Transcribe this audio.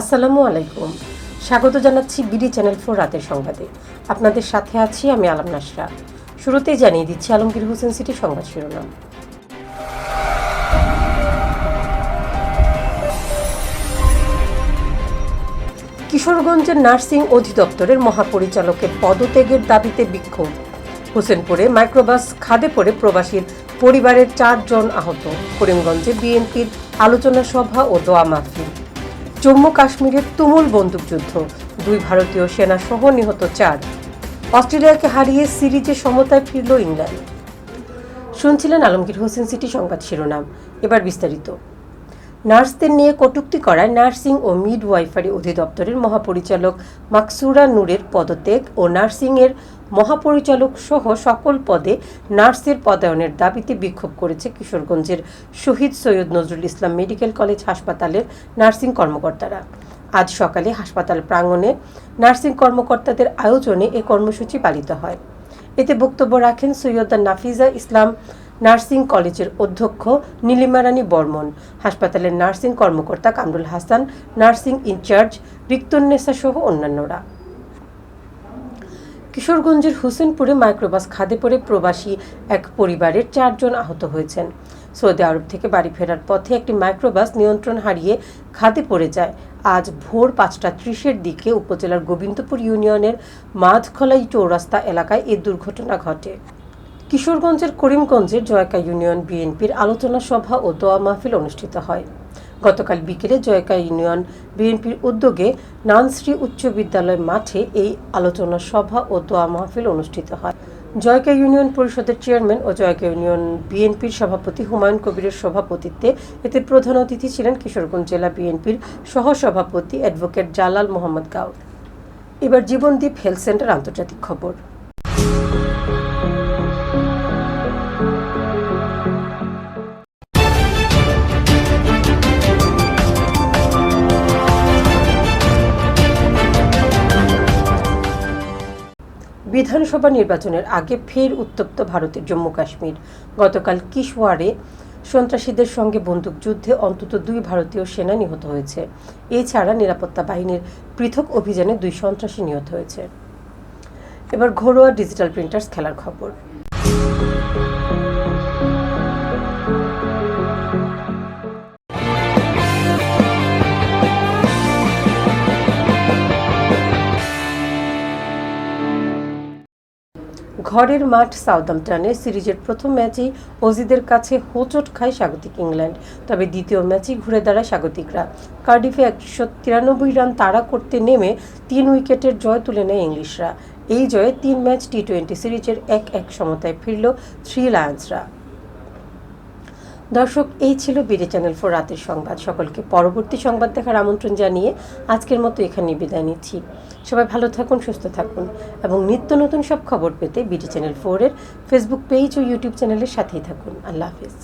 আসসালামু আলাইকুম। স্বাগত জানাচ্ছি বিডি চ্যানেল ফোর রাতের সংবাদে। আপনাদের সাথে আছি আমি আলম নাসরা। শুরুতেই জানিয়ে দিচ্ছি আলমগীর হোসেন সিটি সংবাদ শিরোনাম। কিশোরগঞ্জের নার্সিং অধিদপ্তরের মহাপরিচালকের পদত্যাগের দাবিতে বিক্ষোভ। হোসেনপুরে মাইক্রোবাস খাদে পড়ে প্রবাসীর পরিবারের চারজন আহত। করিমগঞ্জে বিএনপির আলোচনা সভা ও দোয়া মাহফিল। জম্মু কাশ্মীরের তুমুল বন্দুকযুদ্ধ। দুই ভারতীয় সেনা সহ নিহত চার। অস্ট্রেলিয়াকে হারিয়ে সিরিজে সমতায় ফিরল ইংল্যান্ড। শুনছিলেন আলমগীর হোসেন সিটি সংবাদ শিরোনাম। এবার বিস্তারিত। নার্সদের নিয়ে কটূক্তি করায় নার্সিং ও মিডওয়াইফারি অধিদপ্তরের মহাপরিচালক মাকসুরা নূরের পদত্যাগ ও নার্সিংয়ের মহাপরিচালক সহ সকল পদে নার্সের পদায়নের দাবিতে বিক্ষোভ করেছে কিশোরগঞ্জের শহীদ সৈয়দ নজরুল ইসলাম মেডিকেল কলেজ হাসপাতালের নার্সিং কর্মকর্তারা। আজ সকালে হাসপাতাল প্রাঙ্গণে নার্সিং কর্মকর্তাদের আয়োজনে এ কর্মসূচি পালিত হয়। এতে বক্তব্য রাখেন সৈয়দা নাফিজা ইসলাম নার্সিং কলেজের অধ্যক্ষ নীলিমা রানী বর্মন, হাসপাতালের নার্সিং কর্মকর্তা Kamrul Hasan, nursing in charge Riktunnesa সহ অন্যান্যরা। কিশোরগঞ্জের হোসেনপুরে মাইক্রোবাস খাদে পড়ে প্রবাসী এক পরিবারের চারজন আহত হয়েছেন। সৌদি আরব থেকে বাড়ি ফেরার পথে একটি মাইক্রোবাস নিয়ন্ত্রণ হারিয়ে খাদে পড়ে যায়। আজ ভোর পাঁচটা ত্রিশের দিকে উপজেলার গোবিন্দপুর ইউনিয়নের মাঝখলাই চৌরাস্তা এলাকায় এ দুর্ঘটনা ঘটে। কিশোরগঞ্জের করিমগঞ্জের জয়কা ইউনিয়ন বিএনপির আলোচনা সভা ও দোয়া মাহফিল অনুষ্ঠিত হয়। গতকাল বিকেলে জয়কা ইউনিয়ন বিএনপির উদ্যোগে নানশ্রী উচ্চ বিদ্যালয় মাঠে এই আলোচনা সভা ও দোয়া মাহফিল অনুষ্ঠিত হয়। জয়কা ইউনিয়ন পরিষদের চেয়ারম্যান ও জয়কা ইউনিয়ন বিএনপির সভাপতি হুমায়ুন কবিরের সভাপতিত্বে এতে প্রধান অতিথি ছিলেন কিশোরগঞ্জ জেলা বিএনপির সহসভাপতি অ্যাডভোকেট জালাল মোহাম্মদ গাউদ এবার জীবনদীপ হেলথ সেন্টার আন্তর্জাতিক খবর। বিধানসভা নির্বাচনের আগে ফের উত্তপ্ত ভারতের জম্মু কাশ্মীর। গতকাল কিশওয়ারে সন্ত্রাসীদের সঙ্গে বন্দুকযুদ্ধে অন্তত দুই ভারতীয় সেনা নিহত হয়েছে। এছাড়া নিরাপত্তা বাহিনীর পৃথক অভিযানে দুই সন্ত্রাসী নিহত হয়েছে। এবার ঘরোয়া ডিজিটাল প্রিন্টার্স খেলার খবর। ঘরের মাঠ সাউদাম্পটনে সিরিজের প্রথম ম্যাচেই অজিদের কাছে হোঁচট খায় স্বাগতিক ইংল্যান্ড। তবে দ্বিতীয় ম্যাচেই ঘুরে দাঁড়ায় স্বাগতিকরা। কার্ডিফে একশো তিরানব্বই রান তাড়া করতে নেমে তিন উইকেটের জয় তুলে নেয় ইংলিশরা। এই জয়ে তিন ম্যাচ টি টোয়েন্টি সিরিজের এক এক সমতায় ফিরল থ্রি লায়ন্সরা। দর্শক, এই ছিল বিডি চ্যানেল ফোর রাতের সংবাদ। সকলকে পরবর্তী সংবাদ দেখার আমন্ত্রণ জানিয়ে আজকের মতো এখানে বিদায় নিচ্ছি। সবাই ভালো থাকুন, সুস্থ থাকুন এবং নিত্য নতুন সব খবর পেতে বিডি চ্যানেল ফোরের ফেসবুক পেজ ও ইউটিউব চ্যানেলের সাথেই থাকুন। আল্লাহ হাফিজ।